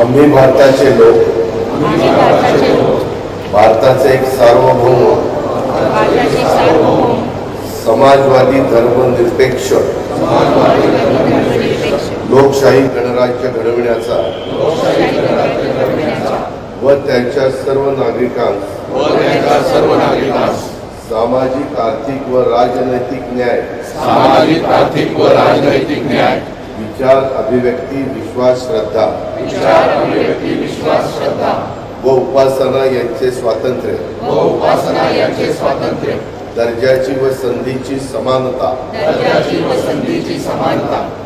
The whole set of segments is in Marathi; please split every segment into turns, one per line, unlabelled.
आम्ही भारताचे लोक.
भारताचे
एक सार्वभौम. समाजवादी धर्मनिरपेक्ष. लोकशाही गणराज्य घडविण्याचा. व त्यांच्या सर्व नागरिकांस. सामाजिक आर्थिक व राजनैतिक न्याय.
सामाजिक आर्थिक व राजनैतिक न्याय.
विचार अभिव्यक्ती विश्वास श्रद्धा
विचार अभिव्यक्ती विश्वास श्रद्धा
व उपासना यांचे स्वातंत्र्य.
व उपासना यांचे स्वातंत्र्य.
दर्जाची व संधीची समानता.
दर्जाची व संधीची समानता.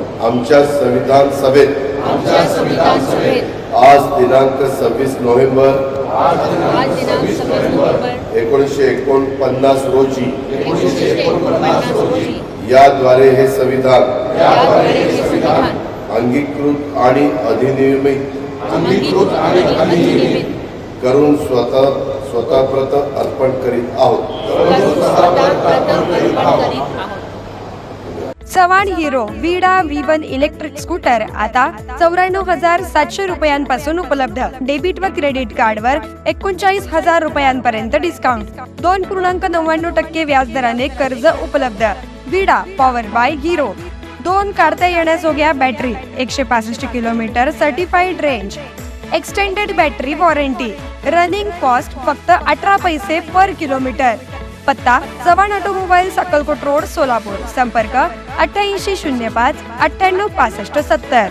आमच्या संविधान सभेत.
आमच्या संविधान सभेत.
आज दिनांक सव्वीस नोव्हेंबर. एकोणीसशे एकोणपन्नास रोजी. याद्वारे हे संविधान. अंगीकृत आणि अधिनियमित. करून स्वतः स्वतःप्रत अर्पण करीत आहोत.
Chavan Hero Vida V one electric scooter आता चौऱ्याण्णव हजार सातशे रुपयांपासून उपलब्ध. डेबिट व क्रेडिट कार्डवर एकोणचाळीस हजार रुपयांपर्यंत डिस्काउंट दोन पूर्णांक नव्याण्णव टक्के व्याजदराने कर्ज उपलब्ध. विडा पॉवर बाय हिरो दोन काढता येण्याजोग्या बॅटरी एकशे पासष्ट kilometre certified range extended battery warranty running cost फक्त अठरा पैसे पर किलोमीटर पत्ता चव्हाण ऑटोमोबाईल सकलकोट रोड सोलापूर. संपर्क अठ्ठ्याऐंशी शून्य पाच अठ्ठ्याण्णव पासष्ट सत्तर.